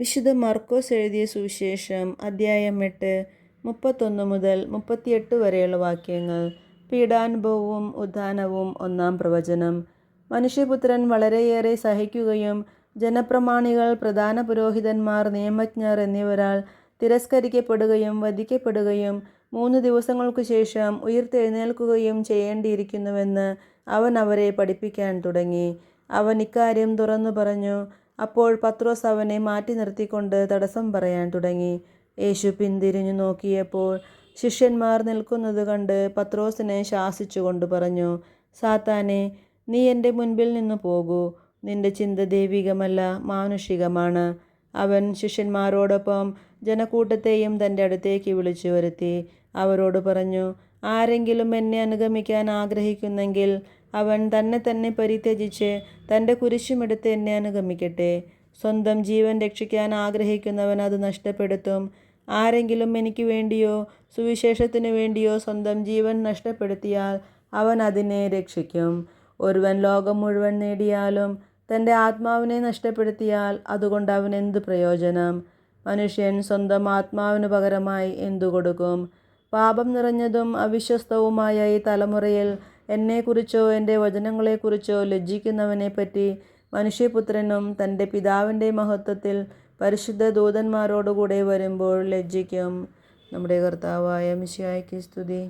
വിശുദ്ധ മർക്കോസ് എഴുതിയ സുവിശേഷം അദ്ധ്യായം എട്ട് മുപ്പത്തൊന്ന് മുതൽ മുപ്പത്തിയെട്ട് വരെയുള്ള വാക്യങ്ങൾ. പീഡാനുഭവവും ഉദ്ധാനവും ഒന്നാം പ്രവചനം. മനുഷ്യപുത്രൻ വളരെയേറെ സഹിക്കുകയും ജനപ്രമാണികൾ പ്രധാന പുരോഹിതന്മാർ നിയമജ്ഞർ എന്നിവരാൽ തിരസ്കരിക്കപ്പെടുകയും വധിക്കപ്പെടുകയും മൂന്ന് ദിവസങ്ങൾക്കു ശേഷം ഉയർത്തെഴുന്നേൽക്കുകയും ചെയ്യേണ്ടിയിരിക്കുന്നുവെന്ന് അവൻ അവരെ പഠിപ്പിക്കാൻ തുടങ്ങി. അവൻ ഇക്കാര്യം തുറന്നു പറഞ്ഞു അപ്പോൾ പത്രോസ് അവനെ മാറ്റി നിർത്തിക്കൊണ്ട് തടസ്സം പറയാൻ തുടങ്ങി. യേശു പിന്തിരിഞ്ഞു നോക്കിയപ്പോൾ ശിഷ്യന്മാർ നിൽക്കുന്നത് കണ്ട് പത്രോസിനെ ശാസിച്ചുകൊണ്ട് പറഞ്ഞു സാത്താനെ നീ എന്റെ മുൻപിൽ നിന്ന് പോകൂ. നിന്റെ ചിന്ത ദൈവികമല്ല മാനുഷികമാണ്. അവൻ ശിഷ്യന്മാരോടൊപ്പം ജനക്കൂട്ടത്തെയും തന്റെ അടുത്തേക്ക് വിളിച്ചു വരുത്തി. അവരോട് പറഞ്ഞു ആരെങ്കിലും എന്നെ അനുഗമിക്കാൻ ആഗ്രഹിക്കുന്നെങ്കിൽ അവൻ തന്നെ തന്നെ പരിത്യജിച്ച് തന്റെ കുരിശുമെടുത്ത് എന്നെ അനുഗമിക്കട്ടെ. സ്വന്തം ജീവൻ രക്ഷിക്കാൻ ആഗ്രഹിക്കുന്നവൻ അത് നഷ്ടപ്പെടുത്തും. ആരെങ്കിലും എനിക്ക് വേണ്ടിയോ സുവിശേഷത്തിനു വേണ്ടിയോ സ്വന്തം ജീവൻ നഷ്ടപ്പെടുത്തിയാൽ അവൻ അതിനെ രക്ഷിക്കും. ഒരുവൻ ലോകം മുഴുവൻ നേടിയാലും തന്റെ ആത്മാവിനെ നഷ്ടപ്പെടുത്തിയാൽ അതുകൊണ്ട് അവൻ എന്ത് പ്രയോജനം? മനുഷ്യൻ സ്വന്തം ആത്മാവിന് പകരമായി എന്തു കൊടുക്കും? പാപം നിറഞ്ഞതും അവിശ്വസ്തവുമായ ഈ തലമുറയിൽ എന്നെക്കുറിച്ചോ എന്റെ വചനങ്ങളെക്കുറിച്ചോ ലജ്ജിക്കുന്നവനെപ്പറ്റി മനുഷ്യപുത്രനും തന്റെ പിതാവിന്റെ മഹത്വത്തിൽ പരിശുദ്ധ ദൂതന്മാരോടുകൂടെ വരുമ്പോൾ ലജ്ജിക്കും. നമ്മുടെ കർത്താവായ മിശിയായ്ക്ക് സ്തുതി.